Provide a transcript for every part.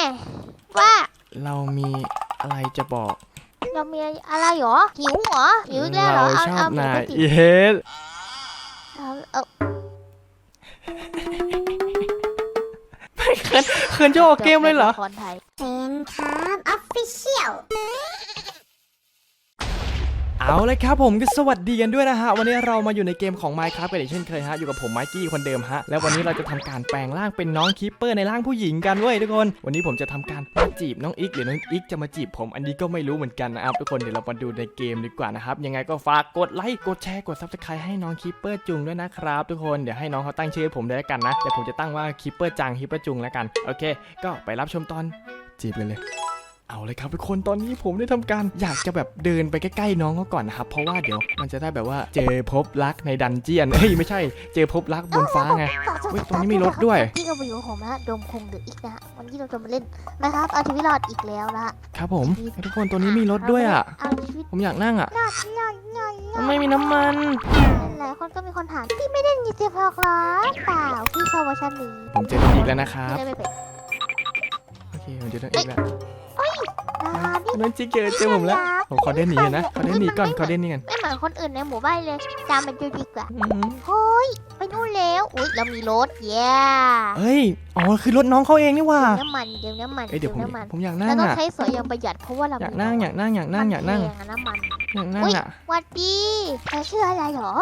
นี่แน่ว่าเรามีอะไรจะบอก เรามีอะไรเหรอหิวเหรอหิวอีกแล้วเหรอเราเอาชอเอาบหมูนายไปติดเย็ดเอาเอาไม่เขินเขินจะออกเกมเลยเหรอละครไทยเป็นครับออฟฟิเชียล เอาเลยครับผมก็สวัสดีกันด้วยนะฮะ วันนี้เรามาอยู่ในเกมของ Minecraft กันอีกเช่นเคยฮะ อยู่กับผมไมกี้คนเดิมฮะ แล้ววันนี้เราจะทำการแปลงร่างเป็นน้องคิปเปอร์ในร่างผู้หญิงกันเว้ยทุกคน วันนี้ผมจะทำการมาจีบน้องอิกหรือน้องอิกจะมาจีบผมอันนี้ก็ไม่รู้เหมือนกันนะครับทุกคนเดี๋ยวเรามาดูในเกมดีกว่านะครับยังไงก็ฝากกดไลค์กดแชร์กด subscribe ให้น้องคิปเปอร์จุงด้วยนะครับทุกคนเดี๋ยวให้น้องเขาตั้งชื่อให้ผมด้วยแล้วกันนะแต่ผมจะตั้งว่าคิปเปอร์จังคิปเปอร์จุงแล้วกันโอเค ก็ไปรับชมตอนจีบกันเลย เอาเลยครับทุกคนตอนนี้ผมได้ทำการอยากจะแบบเดินไปใกล้ๆน้องเขาก่อนนะครับ เพราะว่าเดี๋ยวมันจะได้แบบว่าเจอพบรักในดันเจียนเฮ้ยไม่ใช่ เจอพบรักบนฟ้าไงเฮ้ยตรงนี้มีรถด้วยที่เราไปอยู่กับผมนะฮะโดมคงเดืออีกนะฮะวันนี้เราจะมาเล่นนะครับเอาชีวิตรอดอีกแล้วนะฮะครับผมเฮ้ยทุกคนตัวนี้มีรถด้วยอะเอาชีวิตผมอยากนั่งอะรอดรอดรอดรอดไม่มีน้ำมันหลายคนก็มีคนถามพี่ไม่ได้ยินเสียงเพลอกหรอเปล่าพี่ชอบเวอร์ชันนี้ผมเจอน้องอีกแล้วนะครับพี่ได้ไม่เป็นโอเคผมเจอน้องอีกแล้ว นะคะนี่น้องจิ๊กเจอเจอผมแล้ว ผมขอเดินหนีก่อนนะขอเดินหนีก่อนขอเดินหนีก่อนไม่เหมือนคนอื่นในหมู่บ้านเลย ตามมันดูดีกว่าอืมเฮ้ยไปนู่นแล้วอุ้ยเรามีรถเย้เฮ้ย อ๋อ คือรถน้องเขาเองนี่หว่าน้ำมันเดี๋ยวน้ำมันเอ้ยเดี๋ยวผมน้ำมันผมอยากเรานั่งต้องอะ ใช้สอยอย่างประหยัดเพราะว่าเราอยากนั่งอยากนั่งอยากนั่งอยากนั่งมัแพอะน้ำมัน อยากนั่งอะ หวัดดีเธอชื่ออะไรเหรอ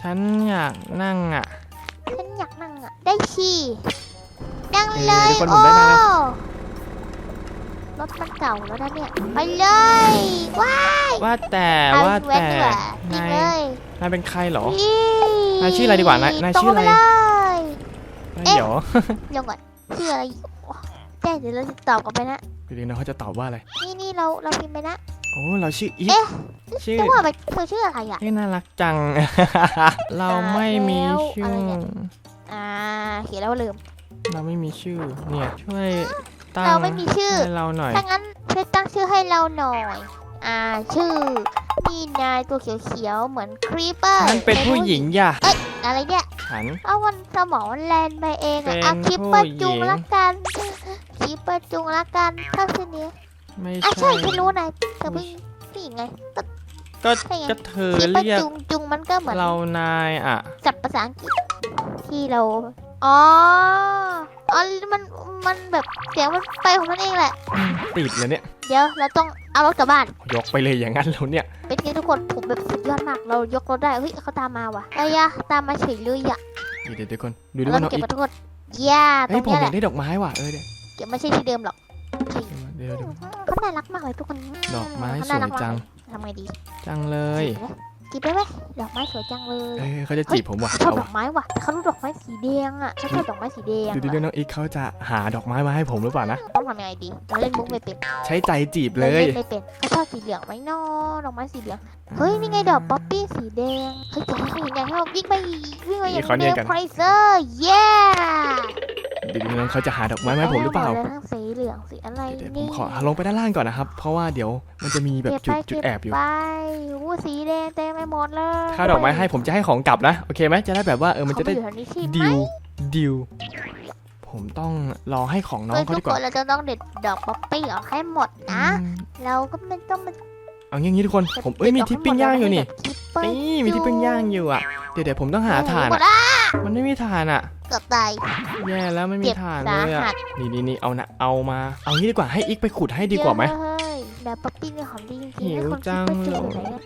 ฉันอยากนั่งอะ ฉันอยากนั่งอะได้ชีนั่งเอ้ยเลยทุกคนผโอ้มได้นั่งแล้ว รถมันเก่าแล้วนะเนี่ย ไปเลยว้าว่าแต่ว่าเอแว้นแต่ดีกว่าจริงนายเลยนายเป็นใครเหรอนี่นายชื่ออะไรดีกว่านายนายชื่ออะไรตรงปเลยเดี๋ยวลงก่อนชื่ออะไรแจ้เดี๋ยวเราติดต่อกลับไปนะเดี๋ยวนะเขาจะตอบว่าอะไร นี่นี่เราเราพิมพ์ไปนะ โอ้เราชื่ออีฟเอ๊ะ ชื่อจะว่าไปเธอชื่ออะไรอะเฮ้ยน่ารักจัง เราไม่มีชื่อะไรอเนี่ย อ่าเขียนแล้วลืม เราไม่มีชื่อ เนี่ยช่วย ตั้งเราไม่มีชื่อให้เราหน่อย ถ้างั้นช่วยตั้งชื่อให้เราหน่อย อ่าชื่อนี่นายตัวเขียวๆเหมือนครีปเปอร์ฉันเป็นผู้หญิงอย่าอะไรเนี่ยฉัน เอาวันสมองมันแลนไปเองเป็อะนเอาครีปเปอร์ผู้หญิง จุงละกันครีปเปอร์จุงละกันเท่าชื่อนี้ไม่อะใช่ ใช่ฉันรู้นายเธอเป็นผู้หญิงไงก็ก็ใช่ไงก็เธอครีปเปอร์เรียกจุงจุงมันก็เหมือนเรานายอะจับภาษาอังกฤษที่เรา อ๋อ อ๋อ มัน มันแบบเสียงมันไปของมันเองแหละ ติดเลยเนี่ย เดี๋ยวเราต้องเอารถกลับบ้าน ยกไปเลยอย่างนั้นแล้วเนี่ย เป็นไงทุกคนผมแบบสุดยอดมาก เรายกรถได้ เฮ้ยเขาตามมาว่ะไอ้ยะตามมาเฉยเลยอะเดี๋ยวเดี๋ยวเดี๋ยวคนดูดิเราว่าน้องเก็บอีฟมาทุกคนย่าตรเฮ้ยงผมเนี้ยอแหยาละ กได้ดอกไม้ว่ะ เออเดี๋ยวเก็บไม่ใช่ที่เดิมหรอกเดี๋ยวเดี๋ยวเขาน่ารักมากเลยทุกคนดอกไม้เขาสน่าวยรักมากจังทำไงดีจังเลย จีบได้ไหมดอกไม้สวยจังเลยเอ้ยเขาจะจีบผมว่ะชอบเอาดอกไม้ว่ะแต่เขาดูดอกไม้สีแดงอะฉันชอบดอกไม้สีแดงดูดิอะว่าน้องอีฟเขาจะหาดอกไม้มาให้ผมหรือเปล่านะ ต้องทำยังไงดีเราเล่นมุกไม่เป็นใช้ใจจีบเลเรายเล่นไม่เป็นเขาชอบสีเหลืองไหมน้อดอกไม้สีเหลืองเฮ้ยนี่ไงดอกป๊อปปี้สีแดงเฮ้ยจะให้เขาเห็นไงให้เราวิ่งไปวิ่งไปอย่างเขาเนี่เดยลกันไพรเซอร์เย้ ดูดิน้องเขาจะหาดอกไม้มาให้ผมหรือเปล่า แล้วสีเหลืองสีอะไรเดี๋ยวผมนี่ขอลงไปด้านล่างก่อนนะครับ เพราะว่าเดี๋ยวมันจะมีแบบจุดจุดแอบอยู่ ไปอู้สีแดงเต็มไปหมดเลยถ้าดอกไม้ให้ผมจะให้ของกลับนะ โอเคไหมจะได้แบบว่าเออมันจะได้เขาปอยู่แถวนี้ใช่ไหมดิวดิวผมต้องรอให้ของน้องเพื่อนเขาทุดีกกคว่านเราจะต้องเด็ดดอกป๊อปปี้ออกให้หมดนะ อืมเราก็ไม่ต้องมาเอางี้งี้ทุกคนผมเอ้ยมีที่ปิ้งย่างอยู่นี่มดนี่มีที่ปิ้งย่างอยู่อะเดี๋ยวเดี๋ยวผมต้องหาถ่านหมอะดละ มันไม่มีถ่านอะ เกือบตาย แย่แล้วไม่มีเจ็บถ่านสาเลยอะหัสนี่นี่นี่เอานะเอามา เอางี้ดีกว่าให้อีกไปขุดให้ดีกว่าไหมเฮ้ยแบบป๊อปปี้เนี่ยหอมดีจริงๆหิวให้คนจังคิดว่าจะอยู่ไหนเนี่ย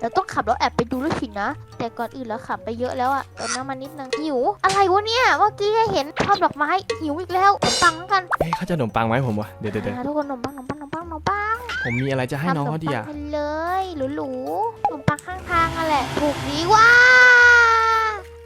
เราต้องขับรถแอบไปดูด้วยสินะ แต่ก่อนอื่นเราขับไปเยอะแล้วอะเติมน้ำมันนิดนึงหิว อะไรวะเนี่ย เมื่อกี้เห็นภาพดอกไม้หิวอีกแล้วขนมปังแล้วกัน เฮ้ยเขาจะขนมปังไหมผมวะ เดี๋ยวเดี๋ยวเดี๋ยวอ่าทุกคนขนมปังขนมปังขนมปังขนมปัง ผมมีอะไรจะให้น้องเขาดีอะทำขนมปังไปเลยหรูๆขนมปังข้างทางอะแหละ ถูกดีว่า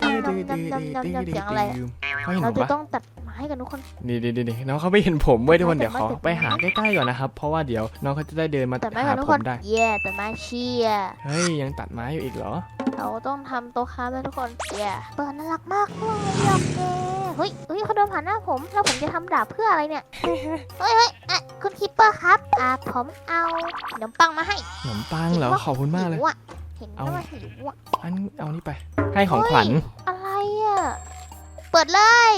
เสียงอะไรอะเขาเห็นเราผมจะปะต้องตัดไม้กันทุกคน นี่นี่นี่น้องเขาไม่เห็นผมเว้ยทุกคนไม่เดี๋ยวขอไม่ไปหาใกล้ๆก่อนนะครับ เพราะว่าเดี๋ยวน้องเขาจะได้เดินมาตัดไม้หากันทุกผคนมได้เย่ตัดไม้เชียร์เฮ้ยยังตัดไม้อยู่อีกเหรอ เราต้องทำโต๊ะค้านะทุกคนเย่เปิดน่ารักมากเลยดอกแกเฮ้ยเฮ้ยเขาเดินผ่านหน้าผม แล้วผมจะทำดาบเพื่ออะไรเนี่ย เฮ้ยเฮ้ยอะคุณคิปเปอร์ครับ อ่าผมเอาขนมปังมาให้ขนมปังเหรอขอบคุณมากเลย หิวอะเห็นเอาว่าหิวอะอันเอานี่ไป ให้ของขวัญ อะไรอะเปิดเลย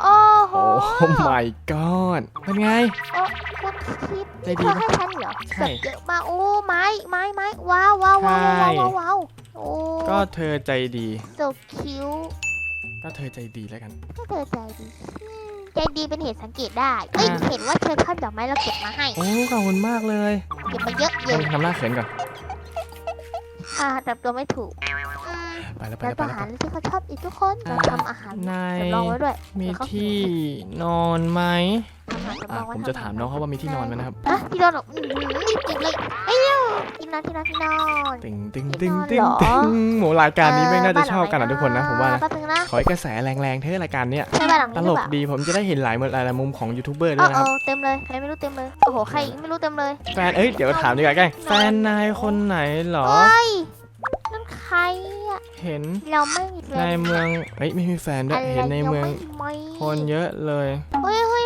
เโอ้โหโอ้ my god เป็นไง โอ้คุณคิดใจดีเธอไหมให้ฉันเหรอใช่เยอะมากโอ้ไม้ไม้ไม้ว้าวว้าวว้าวใช่ ว้าวว้าวว้าวโอ้ก็เธอใจดี so cute ก็เธอใจดีแล้วกัน ก็เธอใจดีอืมใจดีเป็นเหตุสังเกตได้เอ้ยอ่า เห็นว่าเธอชอบดอกไม้เราเก็บมาให้ โอ้ขอบคุณมากเลยเก็บมาเยอะเยต้ออะงทำหน้าเขินก่อน อ่าแต่ตัวไม่ถูกอืมไปแล้วไปแล้วแล้วไปอาแล้วหารไป ที่เขาชอบอีกทุกคนเราอ่าทำอาหารนาย สำรองไว้ด้วยมีเดี๋ยวเขาที่นอนไหมอาหาร สำรอะองไว้ผมจะถามน้องเขาว่ามีที่นอนไหมนะครับอะที่นอนเหรออืมรีบกินเลยเอ้ยกินนอนที่นอนที่นอนตึงตึงที่ตึงนอนตึงเหรอตึงโหรายการนี้ไม่งน่าจะเชอบกันนะทุกคนนะผมว่านะแป๊บนึงนะขอให้กระแสแรงๆเท่รายการเนี้ยใช่บ้านหลังตนี้หลรือกเปล่าดีผมจะได้เห็นหลายมุมหลายมุมของยูทูบเบอร์เอด้วยอนะคเอรับอเต็มเลยใครไม่รู้เต็มเลยโอ้โหใครอีกไม่รู้เต็มเลยแฟนเอ้ยเดี๋ยวถามดีกว่าแกล้งแฟนนายคนไหนเหรอ เฮ้ยนั่นใครอะเห็นเราไม่มีแฟในนเมืองเอ้ยไม่มีแฟนด้วยอะไรเห็นในเมืองยังไม่มีคนเยอะเลย เฮ้ยเฮ้ย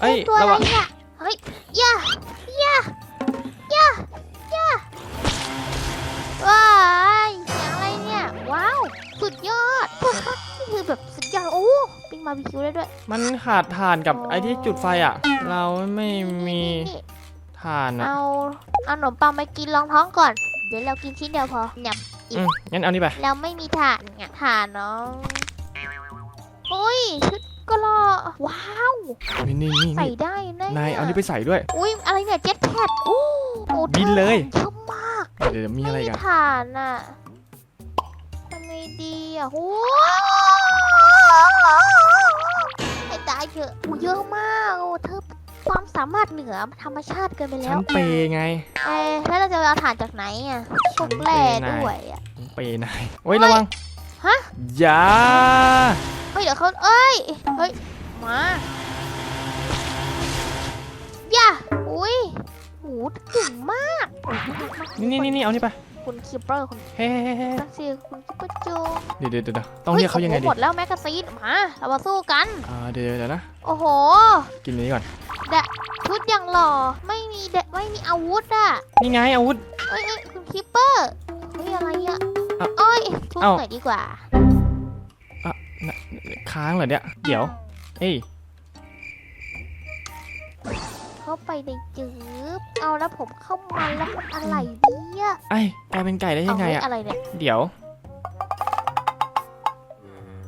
เออเอ้ยตัวอะไรระวังเนี่ยเฮ้ยย่าย่าย่าย่าว้ายเสียงอะไรเนี่ย ว้าว สุดยอดพวกเขานี่คือแบบสุดยอด โอ้ปิ้งบาร์บีคิวได้ด้วย มันขาดถ่านกับอ๋อ ไอ้ที่จุดไฟอะ เราไม่มีนี่ถ่านอะเอา เอาขนมปังมากินรองท้องก่อน เดี๋ยวเรากินชิ้นเดียวพอหยับอืมงั้นเอานี่ไป เราไม่มีถ่านไงถ่านน้องโอ้ย ชุด ก็รอว้าว นี่นี่นี่ใส่นี่ได้นะนายเอานี่ไปใส่ด้วย อุ้ยอะไรเนี่ยเจ็ตแพดโอ้โหบินเลยเยอะมาก เดี๋ยวเดี๋ยวมีไม่อะไรมีกันฐานอะทำไงดีอะโอ้ให้ตายเถอะโอ้เยอะมากโอ้เธอความสามารถเหนือธรรมชาติเกินไปแล้ฉัวนเปย์ไงเอ้แล้วเราจะเอาฐานจากไหนอะพวกแร่ด้วยอะฉันเปย์นายโอ้ยระวัง ฮะอย่าเฮ้ยเดี๋ยวเขาเอ้ย เฮ้ย มาอย่าอุ้ยโหเก่งมากโอ้ยมากมากนี่นี่นี่นี่เอานี่ไป คุณคิปเปอร์คุณเฮ้เฮ้เฮ้ตั้งชื่อคุณคิปเปอร์โจเดี๋ยวเดี๋ยวเดี๋ยวต้องเรียกเขายังไงฮ้ดีโอ้โหหมดแล้วแมกกาซีนมาเรามาสู้กันอ่าเดี๋ยวเดี๋ยวเดี๋ยวนะ โอ้โห กินอันนี้ก่อนชุดอย่างหล่อ ไม่มีเดไม่มีอาวุธอะ นี่ไงอาวุธเอ้ยเอ้ยคุณคิปเปอร์เฮ้ยอะไรอะเอ้าเอ้ยทุบเอ้าหน่อยดีกว่า ค้างเหรอเนี่ย เดี๋ยว เอ้ยเข้าไปในจืบเอาแล้วผมเข้ามาแล้วมันอะไรเนี่ยไอ้ยกลายเป็นไก่ได้ยังไงเฮ้อะอะไรเนี่ยเดี๋ยว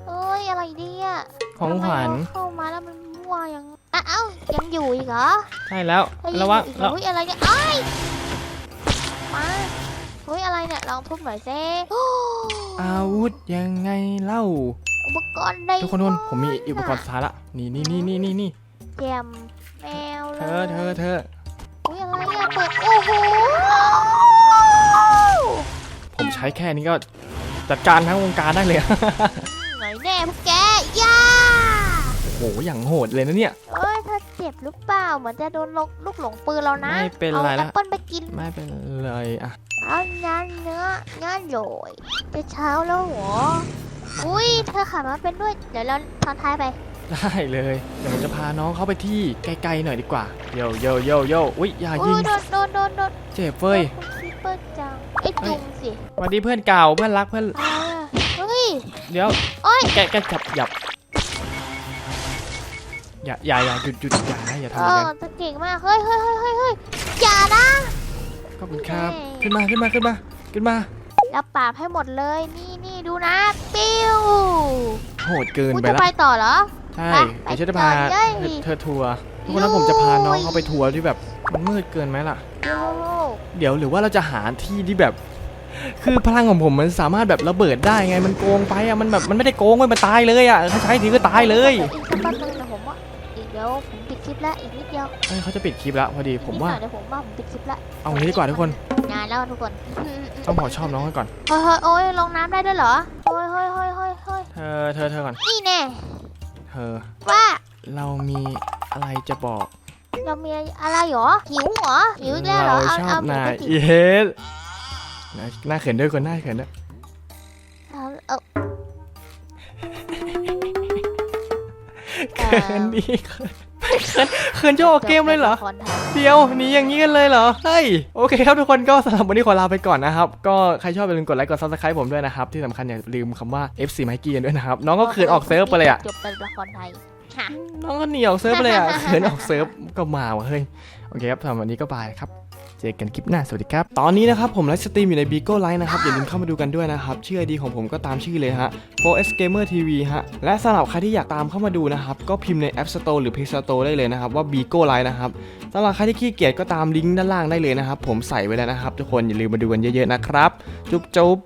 เอ้ยอะไรเนี่ยของขวัญทำไมเราเข้ามาแล้วมันมั่วยังอะเอ้ายังอยู่อีกเหรอใช่แล้วเฮ้ยระวังยังอยู่อีกเหรอเฮ้ยอะไรเนี่ยเอ้ยมาเฮ้ยอะไรเนี่ยลองทุบหน่อยเซ่อาวุธยังไงเล่าอุป กรณ์ได้ทุกคนทุกคนผมมีอุปกรณ์สุดท้ายละนี่นี่นี่นี่นี่นี่แจมแมวเลเธยอเธอเธออุ้ยอะไรอะเปิดโอ้โหผมใช้แค่นี้ก็จัดการทั้งวงการได้เลยไหนแน่พวกแกย่าโอ้โหอย่างโหดเลยนะเนี่ยเอ้ยเธอเจ็บหรือเปล่าเหมือนจะโดนลกลูกหลงปืนเรานะไม่เป็นไรอาละแอปเปิ้ลไปกินไม่เป็นไรอะเอางั้นเนื้องั้นโรยจะเช้าแล้วเหรอ อุ้ยเธอขับมาเป็นด้วย เดี๋ยวเราตอนท้ายไป ได้เลย เดี๋ยวผมจะพาน้องเขาไปที่ไกลๆหน่อยดีกว่าโยโยโยโยอุ้ยอย่าอุ้ยิยง โดนโดนโดนโดนเจ็บเฟ้ยคุณคิปเปอร์จังไอ้จุงสิสวัสดีเพื่อนเก่าเพื่อนรักเพื่อนอะไรอะเฮ้ย เดี๋ยวโอ๊ย แกแกจับหยับอย่าอย่าอย่าหยุดหยุดอย่าอย่าเอทำอย่างอนั้นจะเก่งมาก เฮ้ยเฮ้ยเฮ้ยเฮ้ยเฮ้ยอย่านะ ขอบคุณครับเย้ขึ้นมาขึ้นมาขึ้นมาขึ้นมาแล้วปราบให้หมดเลย นี่นี่ ดูนะ ปิ้วโหดเกินคุณไปจะละ ไปต่อเหรอ ใช่ไปเดี๋ยวฉันจะพาไปก่อนเลย เธอทัวร์ทุกคนแล้วผมจะพาน้องเขาไปทัวร์ที่แบบมันมืดเกินไหมล่ะ โอ้โหเดี๋ยวหรือว่าเราจะหาที่ที่แบบ คือพลังของผมมันสามารถแบบระเบิดได้ไงมันโกงไปอะมันแบบมันไม่ได้โกงเว้ยมันตายเลยอะถ้าใช้ทีก็ตายเลยอีกสักแป๊บนึงนะผมว่าอีกเดี๋ยวผมปิดคลิปแล้วอีกนิดเดียวเอ้ยเขาจะปิดคลิปแล้วพอดีผมว่านิดหน่อยเดี๋ยวผมว่าผมปิดคลิปแล้ว เอางี้ดีกว่าทุกคนนานแล้วทุกคนต้องบอกชอบน้องกันก่อนเฮ้ยเฮ้ยโอ้ยลงน้ำได้ด้วยเหรอเฮ้ยเฮ้ยเฮ้ยเฮ้ยเฮ้ยเธอเธอเธอก่อนนี่แน่เธอว่าเรามีอะไรจะบอก เรามีอะไรเหรอหิวเหรอหิวอีกแล้วเหรเราอเอาชอเอาบหมูนายไปกินเยสหน้าเขินด้วยคนหน้าเขินด้วยเอาเอาเขินดีเขิน เขินเขินจะออกเกมเลยเหรอ เดียวหนีอย่างนี้กันเลยเหรอ เฮ้ย โอเคครับทุกคนก็สำหรับวันนี้ขอลาไปก่อนนะครับ ก็ใครชอบอย่าลืมกดไลค์กด subscribe ผมด้วยนะครับ ที่สำคัญอย่าลืมคำว่า FC ไมกี้กันด้วยนะครับ น้องก็เขินออกเซิร์ฟไปเลยอะจบเป็นละครไทยค่ะน้องก็หนีออกเซิร์ฟไปเลยอะเขินออกเซิร์ฟก็มาวะเฮ้ย โอเคครับสำหรับวันนี้ก็บายครับเจอกันคลิปหน้า สวัสดีครับ ตอนนี้นะครับผมไลฟ์สตรีมอยู่ใน Bigo Live นะครับ อย่าลืมเข้ามาดูกันด้วยนะครับ ชื่อ ID ของผมก็ตามชื่อเลยฮะ 4S Gamer TV ฮะ และสำหรับใครที่อยากตามเข้ามาดูนะครับ ก็พิมพ์ใน App Store หรือ Play Store ได้เลยนะครับ ว่า Bigo Live นะครับสำหรับใครที่ขี้เกียจก็ตามลิงก์ด้านล่างได้เลยนะครับ ผมใส่ไว้แล้วนะครับ ทุกคนอย่าลืมมาดูกันเยอะๆนะครับ จุ๊บจุ๊บ